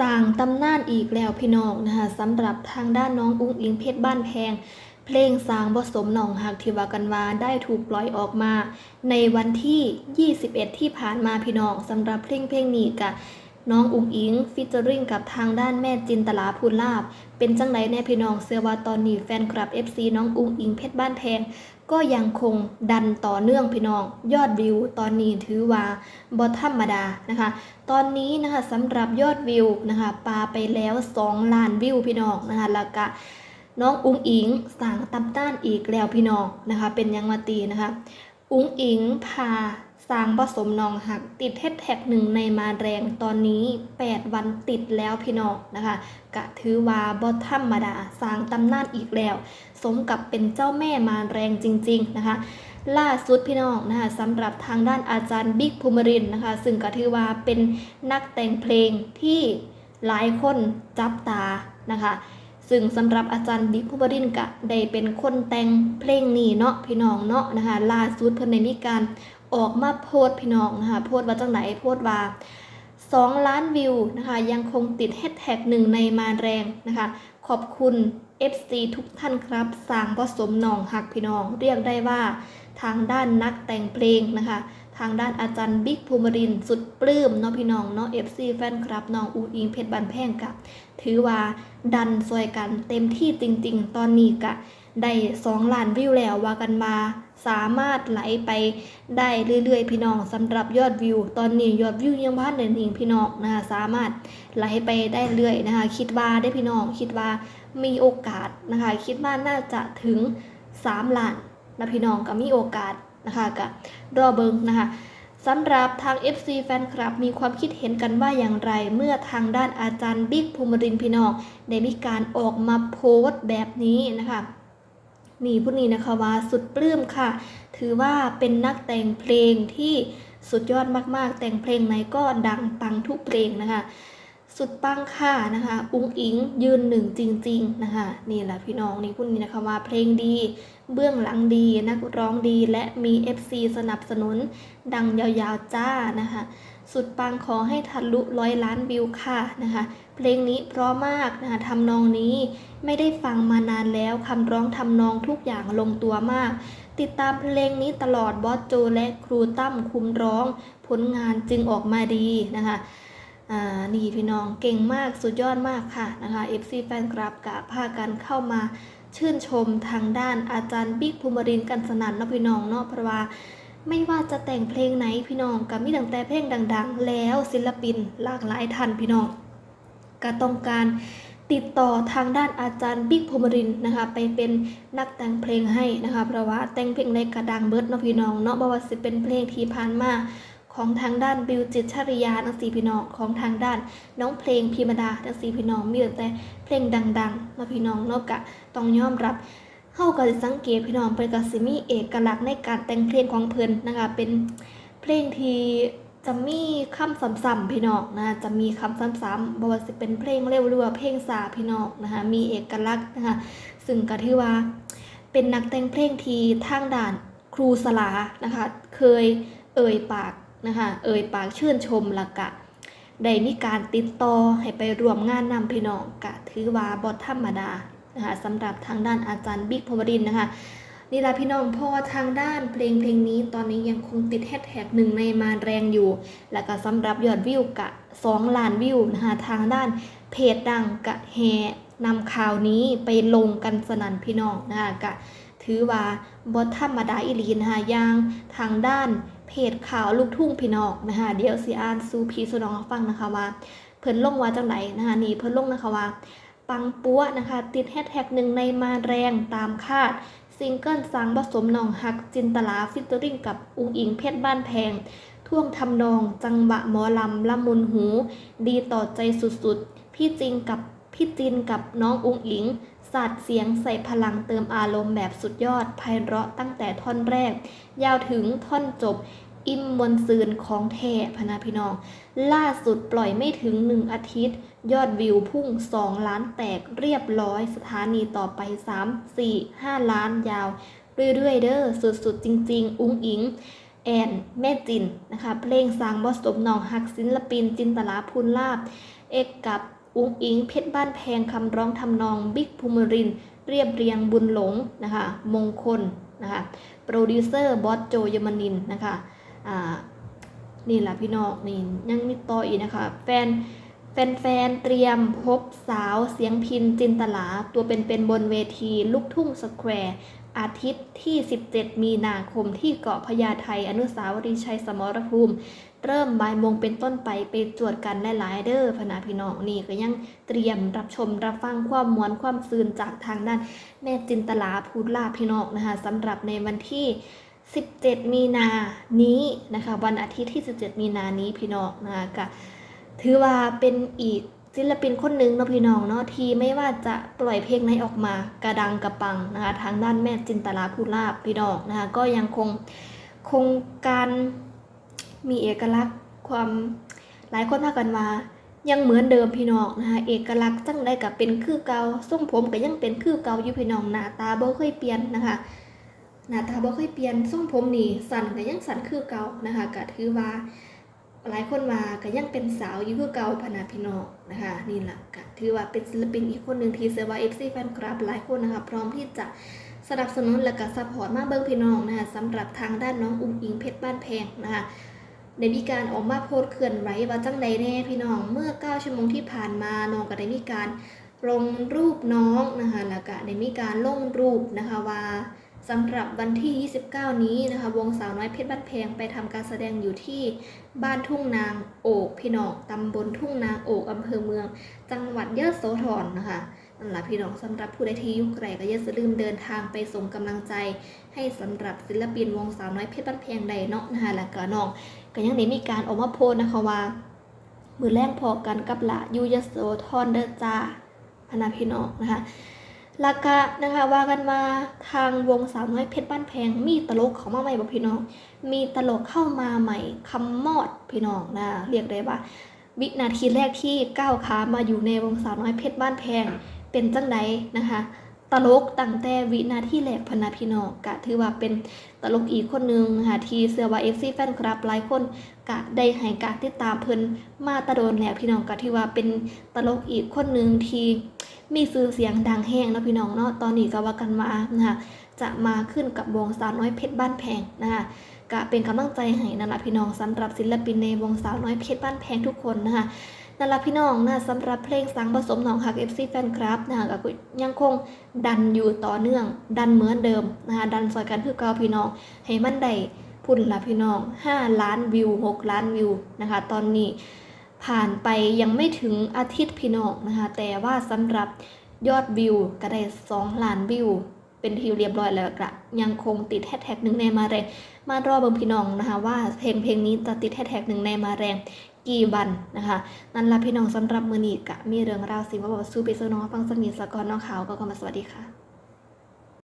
สร้างตำนานอีกแล้วพี่น้องนะคะสำหรับทางด้านน้องอุ้งอิงเพชรบ้านแพง เพลงสางบสมหนองหักทิวากันวาได้ถูกปล่อยออกมา ในวันที่ 21 ที่ผ่านมาพี่น้องสำหรับเพลงเพลงนี้กะ น้องอุ้งอิงฟิเจอริงกับทางด้านแม่จินตลาภูลาบ เป็นจังไดแน่พี่น้องเสื้อว่าตอนนี้แฟนคลับ FC น้องอุ้งอิงเพชรบ้านแพงก็ยังคงดันต่อเนื่องพี่น้อง ยอดวิวตอนนี้ถือว่าบอธรรมดานะคะ ตอนนี้นะคะสำหรับยอดวิวนะคะปาไปแล้ว 2 ล้านวิวพี่น้องนะคะแล้วก็น้องอุ้งอิงสั่งตำต้านอีกแล้วพี่น้องนะคะ เป็นยังมาตีนะคะ อุ้งอิงพา สร้างผสมนองหักติดเทสแท็กหนึ่งในมาแรงตอนนี้ 8 วันติดแล้วพี่น้องนะคะกะถือว่าบอธรรมดาสร้างตำนานอีกแล้ว สมกับเป็นเจ้าแม่มาแรงจริง ๆ นะคะ ล่าสุดพี่น้องนะคะสำหรับทางด้านอาจารย์บิ๊กภูมิรินนะคะ ซึ่งก็ถือว่าเป็นนักแต่งเพลงที่หลายคนจับตานะคะซึ่งสำหรับอาจารย์บิ๊กภูมิรินก็ได้เป็นคนแต่งเพลงนี้เนาะพี่น้องเนาะนะคะล่าสุดเพิ่นได้มีการ ออกมาโพสพี่น้องนะคะโพสว่าจังไหนโพสว่า 2 ล้านวิวนะคะยังคงติดแฮชแท็กหนึ่งในมาแรงนะคะขอบคุณ FC ทุกท่านครับสร้างผสมนองหักพี่น้อง เรียกได้ว่าทางด้านนักแต่งเพลงนะคะ ทางด้านอาจารย์บิ๊กภูมิรินสุดปลื้มเนาะพี่น้องเนาะ FC แฟนคลับน้องอูอิงเพชรบันแพงกะ ถือว่าดันซอยกันเต็มที่จริง ๆ ตอนนี้กะได้2ล้านวิวแล้วว่ากันมา สามารถไหลไปได้เรื่อยๆ พี่น้องสำหรับยอดวิว ตอนนี้ยอดวิวยังบ้านเดินเองพี่น้องนะคะสามารถไหลไปได้เรื่อยนะคะคิดว่าได้พี่น้องคิดว่ามีโอกาสนะคะคิดว่าน่าจะถึง 3ล้านนะพี่น้องก็มีโอกาสนะคะก็รอเบิงนะคะสำหรับทาง FC แฟนคลับ มีความคิดเห็นกันว่าอย่างไร เมื่อทางด้านอาจารย์บิ๊กภูมิรินพี่น้องได้มีการออกมาโพสต์แบบนี้นะคะ นี่ผู้นี้นะคะว่าสุดปลื้มค่ะ ถือว่าเป็นนักแต่งเพลงที่สุดยอดมากๆ แต่งเพลงไหนก็ดังปังทุกเพลงนะคะ สุดปังค่ะนะคะอุ้งอิงยืนหนึ่งจริง ๆนะคะนี่แหละพี่น้องนี่ผู้นี้นะคะว่าเพลงดี เบื้องหลังดีนักร้องดีและมี FC สนับสนุนดังยาวๆจ้านะคะ สุดปังขอให้ทะลุร้อยล้านวิวค่ะนะคะ เพลงนี้เพราะมากนะคะทำนองนี้ไม่ได้ฟังมานานแล้วคำร้องทำนองทุกอย่างลงตัวมาก ติดตามเพลงนี้ตลอดบอสโจและครูตั้มคุมร้อง ผลงานจึงออกมาดีนะคะนี่พี่น้องเก่งมากสุดยอดมากค่ะนะคะ FC แฟนคลับกะพากันเข้ามาชื่นชมทางด้านอาจารย์บิ๊กภูมิรินกันสนั่นเนาะพี่น้องเนาะเพราะว่า ไม่ว่าจะแต่งเพลงไหนพี่น้องก็มีตั้งแต่เพลงดัง ๆ แล้วศิลปินหลากหลายท่านพี่น้องก็ต้องการติดต่อทางด้านอาจารย์บิ๊กพรหมรินทร์นะคะไปเป็นนักแต่งเพลงให้นะคะเพราะว่าแต่งเพลงในกระดังเบิร์ดเนาะพี่น้องเนาะบ่ว่าสิเป็นเพลงที่ผ่านมาของทางด้านบิวจิตชริยาทั้งสี่พี่น้องของทางด้านน้องเพลงพิมดาทั้งสี่พี่น้องมีแต่เพลงดังๆเนาะพี่น้องเนาะกะต้องยอมรับ เฮาก็สิสังเกตพี่น้องเป็นกสิมีเอกลักษณ์ในการแต่งเพลงของเพิ่นนะคะ เป็นเพลงที่จะมีคำซ้ำๆพี่น้องนะจะมีคำซ้ำๆบ่ว่าจะเป็นเพลงเร็วหรือว่าเพลงสาพี่น้องนะคะ มีเอกลักษณ์นะคะ ซึ่งก็ถือว่าเป็นนักแต่งเพลงที่ทางด่านครูสลานะคะ เคยเอ่ยปากนะคะ เอ่ยปากชื่นชมละกะได้มีการติดต่อให้ไปร่วมงานนำพี่น้องกะถือว่าบทธรรมดา นะคะสำหรับทางด้านอาจารย์บิ๊กพวรินทร์นะคะนี่ละพี่น้องเพราะว่าทางด้านเพลงเพลงนี้ตอนนี้ยังคงติดแฮชแท็กหนึ่งในมาแรงอยู่ แล้วก็สำหรับยอดวิวกะ2ล้านวิวนะคะทางด้านเพจดังกะแฮนำข่าวนี้ไปลงกันสนั่นพี่น้องนะคะกะถือว่าบทธรรมดาอิลีนะคะย่างทางด้านเพจข่าวลูกทุ่งพี่น้องนะคะเดี๋ยวสิอานสู่พี่สุนองฟังนะคะว่าเพิ่นลงว่าจังไหนนะคะนี่เพิ่นลงนะคะว่า ปังปัวนะคะ ติดแฮชแท็กหนึ่งในมาแรงตามคาดซิงเกิลสังผสมหนองหักจินตลาฟิตริงกับอุงอิงเพชรบ้านแพง ท่วงทำนองจังหวะหมอลำละมุนหู ดีต่อใจสุดๆ พี่จริงกับพี่จินกับน้องอุงอิงสาดเสียงใส่พลังเติมอารมณ์แบบสุดยอดไพเราะตั้งแต่ท่อนแรก ยาวถึงท่อนจบ อิ่มมวลซืนของแท้พนาพี่น้อง ล่าสุดปล่อยไม่ถึงหนึ่งอาทิตย์ ยอดวิวพุ่ง 2 ล้านแตกเรียบร้อย สถานีต่อไป 3 4 5 ล้านยาว เรื่อยๆ เด้อสุดๆ จริง ๆ อุ้งอิงแอนแม่จินนะคะ เพลงสางบอสมหนองหักศิลปินจินตลาพูนลาบ เอกกับอุ้งอิง เพชรบ้านแพงคำร้องทำนองบิ๊กภูมิริน เรียบเรียงบุญหลงนะคะ มงคลนะคะ โปรดิวเซอร์บอสโจยมนินนะคะ อ่านี่แหละพี่น้องนี่ยังมีต่ออีกนะคะ แฟนแฟนๆเตรียมพบสาวเสียงพินจินตลา ตัวเป็นๆบนเวทีลูกทุ่งสแควร์ อาทิตย์ที่ 17 มีนาคมที่เกาะพญาไทอนุสาวรีย์ชัยสมรภูมิ เริ่มบ่ายโมงเป็นต้นไปไปจวดกันหลายๆเด้อพนาพี่น้องนี่ก็ยังเตรียมรับชมรับฟังความมวลความซืนจากทางด้านแม่จินตลาพูดลาพี่น้องนะคะสำหรับในวันที่ 17 มีนานี้นะคะวันอาทิตย์ที่ 17 มีนานี้พี่น้องนะคะก็ถือว่าเป็นอีกศิลปินคนหนึ่งเนาะพี่น้องเนาะที่ไม่ว่าจะปล่อยเพลงไหนออกมากระดังกระปังนะคะทางด้านแม่จินตลาภูลาภพี่น้องนะคะก็ยังคงคงการมีเอกลักษณ์ความหลายคนพากันมายังเหมือนเดิมพี่น้องนะคะเอกลักษณ์จังได้กับเป็นคือเก่าทรงผมก็ยังเป็นคือเก่าอยู่พี่น้องหน้าตาบ่เคยเปลี่ยนนะคะ หน้าตาบ่เคยเปลี่ยนทรงผมนี่สั่นก็ยังสั่นคือเก่านะคะก็ถือว่าหลายคนมาก็ยังเป็นสาวอยู่คือเก่าพนาพี่น้องนะคะนี่แหละก็ถือว่าเป็นศิลปินอีกคนหนึ่งที่เซว่าเอฟซีแฟนคลับหลายคนนะคะพร้อมที่จะสนับสนุนและก็ซัพพอร์ตมาเบิ้งพี่น้องนะคะสำหรับทางด้านน้องอุ้งอิงเพชรบ้านแพงนะคะได้มีการออกมาโพสต์เคลื่อนไหวว่าจังใดแน่พี่น้องเมื่อ 9 ชั่วโมงที่ผ่านมาน้องก็ได้มีการลงรูปน้องนะคะแล้วก็ได้มีการลงรูปนะคะว่า สำหรับวันที่ 29 นี้นะคะ วงสาวน้อยเพชรบ้านแพงไปทำการแสดงอยู่ที่บ้านทุ่งนางโอกพี่น้องตำบลทุ่งนางโอกอำเภอเมือง จังหวัดยะโสธรนะคะนั่นแหละพี่น้องสำหรับผู้ใดที่ยุ่ไกลก็อย่าลืมเดินทางไปส่งกำลังใจ ให้สำหรับศิลปินวงสาวน้อยเพชรบ้านแพงใดเนาะนะคะแล้วก็น้องก็ยังได้มีการออกมาโพสต์นะคะว่ามือแรกพอกันกับละยูยะโสธรเดอจ้าพนาพี่น้องนะคะ ลักกะนะคะว่ากันมาทางวงสาวน้อยเพชรบ้านแพง มีตลกเข้ามาใหม่บ่พี่น้อง มีตลกเข้ามาใหม่คำมอดพี่น้องนะเรียกได้ว่า วินาทีแรกที่ก้าวขามาอยู่ในวงสาวน้อยเพชรบ้านแพงเป็นจังไดนะคะ ตลกตั้งแต่วินาทีแรกพนาพี่น้องกะถือว่าเป็นตลกอีกคนหนึงค่ะที่เสือว่าเอฟซีแฟนคลับหลายคนกะได้ให้การติดตามเพิ่นมาตะโดนแล้วพี่น้องกะถือว่าเป็นตลกอีกคนหนึงที่มีซื้อเสียงดังแห้งเนาะพี่น้องเนาะตอนนี้ก็ว่ากันมานะคะจะมาขึ้นกับวงสาวน้อยเพชรบ้านแพงนะคะก็เป็นกำลังใจให้นั่นแหละพี่น้องสำหรับศิลปินในวงสาวน้อยเพชรบ้านแพงทุกคนนะคะ นั่นละพี่น้องนะสำหรับเพลงสังผสมหนองหัก FC แฟนคลับนะคะก็ยังคงดันอยู่ต่อเนื่อง ดันเหมือนเดิมนะคะดันซอยกันคือเก่าพี่น้อง ให้มันได้พุ่นละพี่น้อง 5 ล้านวิว 6 ล้านวิวนะคะ ตอนนี้ผ่านไปยังไม่ถึงอาทิตย์พี่น้องนะคะแต่ว่าสำหรับยอดวิวก็ได้ 2 ล้านวิว เป็นที่เรียบร้อยแล้วกะยังคงติดแฮชแท็กหนึ่งในมาแรงมารอเบิ่งพี่น้องนะคะว่าเพลงเพลงนี้จะติดแฮชแท็กหนึ่งในมาแรง กี่วันนะคะนั่นละพี่น้องสำหรับมือนีกะมีเรื่องราวสิว่าบอกสู้ไปสู้น้องฟังสนิทสะกอนน้องขาวก็ก็มาสวัสดีค่ะ